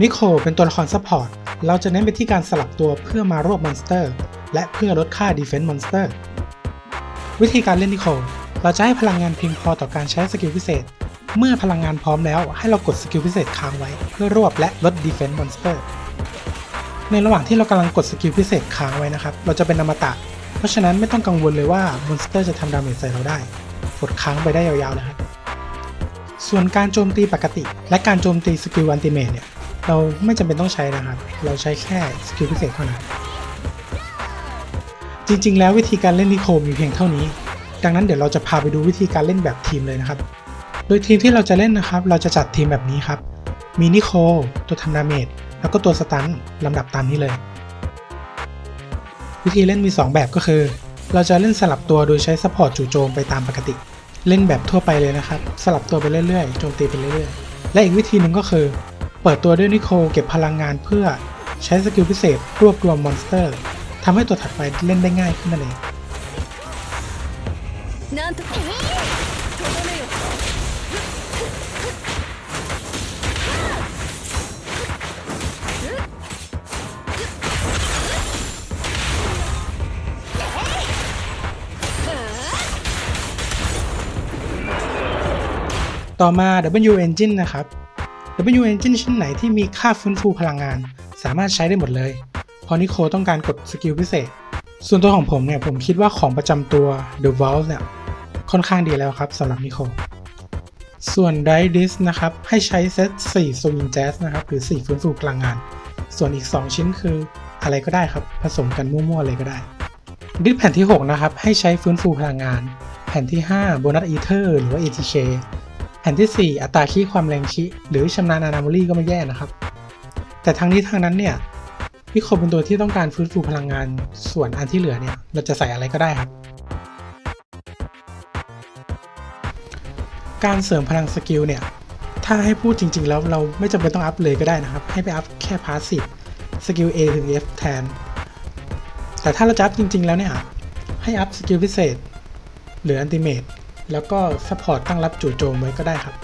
นิโคเป็นตัวละครซัพพอร์ต เราจะเน้นไปที่การสลับตัวเพื่อมารวบมอนสเตอร์ และเพื่อลดค่า Defense Monster วิธีการเล่นนิโคเราจะให้พลังงานเพียงพอต่อการใช้สกิลพิเศษ เมื่อพลังงานพร้อมแล้วให้เรากดสกิลพิเศษค้างไว้ เพื่อรวบและลด Defense Monster ในระหว่างที่เรากำลังกดสกิลพิเศษค้างไว้นะครับ เราจะเป็นอมตะ เพราะฉะนั้นไม่ต้องกังวลเลยว่ามอนสเตอร์จะทำดาเมจใส่เราได้ กดค้างไปได้ยาวๆเลยครับส่วนการโจมตีปกติ และการโจมตีสกิลอันติเมทเนี่ย เราไม่จำเป็นต้องใช้นะครับ เราใช้แค่สกิลพิเศษเท่านั้น จริง ๆ แล้ววิธีการเล่นนิโคมีเพียงเท่านี้ ดังนั้นเดี๋ยวเราจะพาไปดูวิธีการเล่นแบบทีมเลยนะครับ โดยทีมที่เราจะเล่นนะครับ เราจะจัดทีมแบบนี้ครับ มีนิโค ตัวทำดาเมจ แล้วก็ตัวสตันลำดับตามนี้เลย วิธีเล่นมี 2 แบบก็คือ เราจะเล่นสลับตัวโดยใช้ซัพพอร์ตจู่โจมไปตามปกติ เล่นแบบทั่วไปเลยนะครับ สลับตัวไปเรื่อยๆ โจมตีไปเรื่อยๆ และอีกวิธีหนึ่งก็คือ เปิดตัวด้วยนิโคเก็บพลังงานเพื่อใช้สกิลพิเศษรวบรวมมอนสเตอร์ทำให้ตัวถัดไปเล่นได้ง่ายขึ้นนั่นเองต่อมา W Engine นะครับ W Engine ชิ้นไหนที่มีค่าฟื้นฟูพลังงาน สามารถใช้ได้หมดเลยพราะนิโคต้องการกดสกิลพิเศษ ส่วนตัวของผมเนี่ยผมคิดว่าของประจำตัว The Vault เนี่ยค่อนข้างดีแล้วครับสำหรับนิโคส่วน Drive Disc นะครับให้ใช้เซต4 Swing Jazz นะครับหรือ 4 ฟื้นฟูพลังงาน ส่วนอีก 2 ชิ้นคืออะไรก็ได้ครับ ผสมกันมั่วๆเลยก็ได้ ดิสแผ่นที่ 6 นะครับ ให้ใช้ฟื้นฟูพลังงาน แผ่นที่ 5 โบนัสอีเทอร์หรือว่า ATK แผ่นที่ 4 อัตราคีความแรงคีหรือชำนาญอนาโมลีก็ไม่แย่นะครับ แต่ทั้งนี้ทั้งนั้นเนี่ยพิโคเป็นตัวที่ต้องการฟื้นฟูพลังงาน ส่วนอันที่เหลือเนี่ยเราจะใส่อะไรก็ได้ครับ การเสริมพลังสกิลเนี่ยถ้าให้พูดจริง ๆ แล้วเราไม่จำเป็นต้องอัพเลยก็ได้นะครับ ให้ไปอัพแค่พาสซีฟสกิล A ถึง F แทน แต่ถ้าเราจะอัพจริง ๆ แล้วเนี่ยให้อัพสกิลพิเศษหรืออันติเมต แล้วก็ซัพพอร์ตตั้งรับจู่โจมไว้ก็ได้ครับ